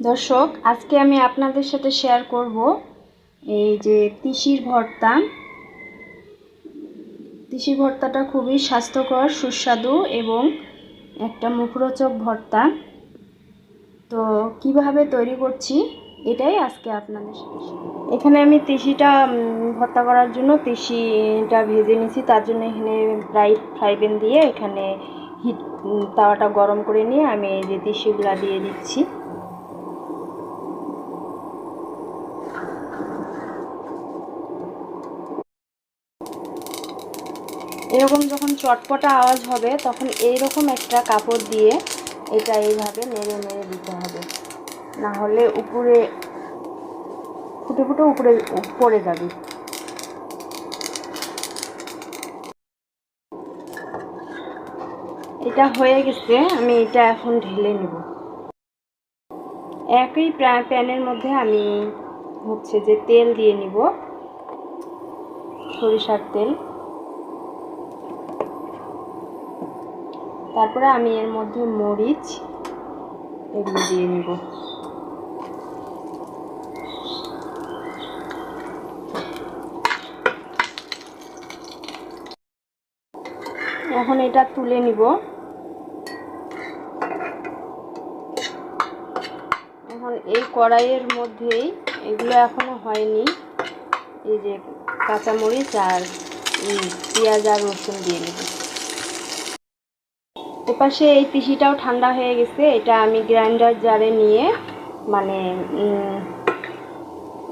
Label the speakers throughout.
Speaker 1: দর্শক, আজকে আমি আপনাদের সাথে শেয়ার করব এই যে তিসির ভর্তা। তিসির ভর্তাটা খুবই স্বাস্থ্যকর, সুস্বাদু এবং একটা মুখরোচক ভর্তা। তো কীভাবে তৈরি করছি, এটাই আজকে আপনাদের সাথে এখানে আমি তিসিটা ভর্তা করার জন্য তিসিটা ভেজে নিয়েছি তার জন্য এখানে ফ্রাই ফ্রাই প্যান দিয়ে এখানে হিট তাওয়াটা গরম করে নিয়ে আমি এই যে তিসিগুলা দিয়ে দিচ্ছি। এরকম যখন চটপটা আওয়াজ হবে, তখন এইরকম একটা কাপড় দিয়ে এটা এইভাবে নেড়ে নেড়ে দিতে হবে। না হলে উপরে, ফুটে ফুটে উপরে পড়ে যাবে। এটা হয়ে গেছে, আমি এটা এখন ঢেলে নেব। একই প্যানের মধ্যে আমি হচ্ছে যে তেল দিয়ে নিব, সরিষার তেল। তারপরে আমি এর মধ্যে মরিচ এগুলো দিয়ে নিব। এখন এটা তুলে নিব। এখন এই কড়াইয়ের মধ্যেই এগুলো এখনও হয়নি। এই যে কাঁচামরিচ আর পেঁয়াজ আর রসুন দিয়ে নেব। এপাশে এই তিসিটাও ঠান্ডা হয়ে গেছে, এটা আমি গ্রাইন্ডার জারে নিয়ে মানে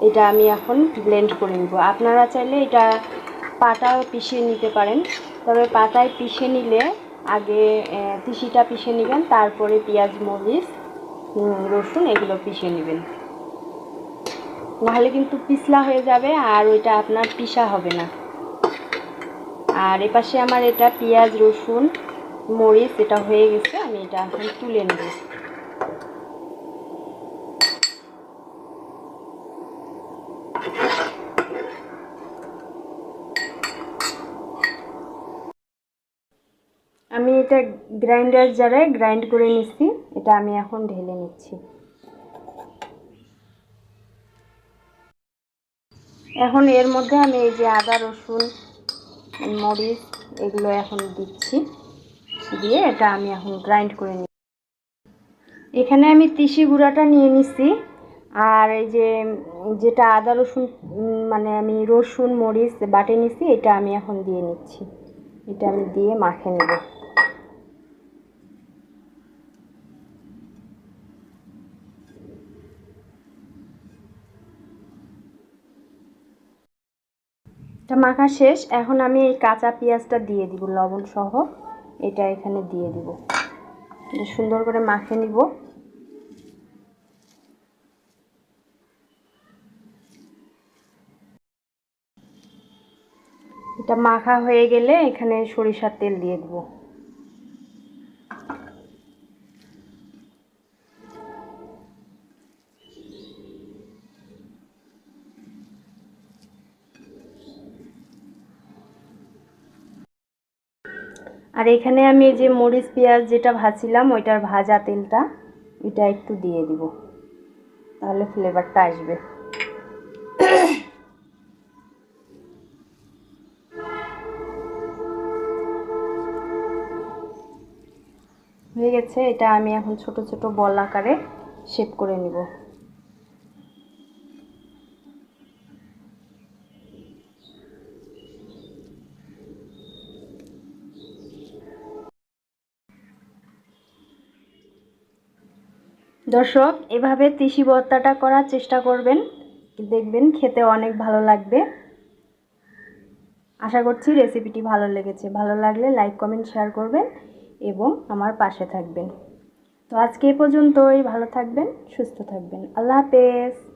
Speaker 1: এটা আমি এখন ব্লেন্ড করে নিব। আপনারা চাইলে এটা পাটাও পিষিয়ে নিতে পারেন। তবে পাতায় পিষে নিলে আগে তিসিটা পিষে নেবেন, তারপরে পেঁয়াজ, মরিচ রসুন এগুলো পিষে নেবেন। নাহলে কিন্তু পিছলা হয়ে যাবে আর ওইটা আপনার পিষা হবে না। আর এপাশে আমার এটা পেঁয়াজ, রসুন, মরিচ, এটা হয়ে গেছে, আমি এটা এখন তুলে নেব। আমি এটা গ্রাইন্ডার জারে গ্রাইন্ড করে নিচ্ছি, এটা আমি এখন ঢেলে নিচ্ছি। এখন এর মধ্যে আমি এই যে আদা, রসুন, মরিচ এগুলো এখন দিচ্ছি। দিয়ে এটা আমি এখন গ্রাইন্ড করে নিই এখানে আমি তিসি গুঁড়াটা নিয়ে নিচ্ছি আর এই যে যেটা আদা, রসুন মানে আমি রসুন, মরিচ বাটে নিচ্ছি এটা আমি এখন দিয়ে নিচ্ছি। এটা আমি দিয়ে মাখে নেব। এটা মাখা শেষ। এখন আমি এই কাঁচা পেঁয়াজটা দিয়ে দিব, লবণ সহ। এটা এখানে দিয়ে দিব। সুন্দর করে মাখে নিব। এটা মাখা হয়ে গেলে এখানে সরিষার তেল দিয়ে দেব। আর এখানে আমি যে মরিচ, পেঁয়াজ যেটা ভাজছিলাম, ওইটার ভাজা তেলটা, এটা একটু দিয়ে দিব। তাহলে ফ্লেভারটা আসবে। হয়ে গেছে, এটা আমি এখন ছোট ছোট বল আকারে শেপ করে নিব। দর্শক, এভাবে তিসি ভর্তাটা করার চেষ্টা করবেন। দেখবেন খেতে অনেক ভালো লাগবে। আশা করছি রেসিপিটি ভালো লেগেছে। ভালো লাগলে লাইক, কমেন্ট, শেয়ার করবেন এবং আমার পাশে থাকবেন। তো আজকে এ পর্যন্তই। ভালো থাকবেন, সুস্থ থাকবেন। আল্লাহ হাফেজ।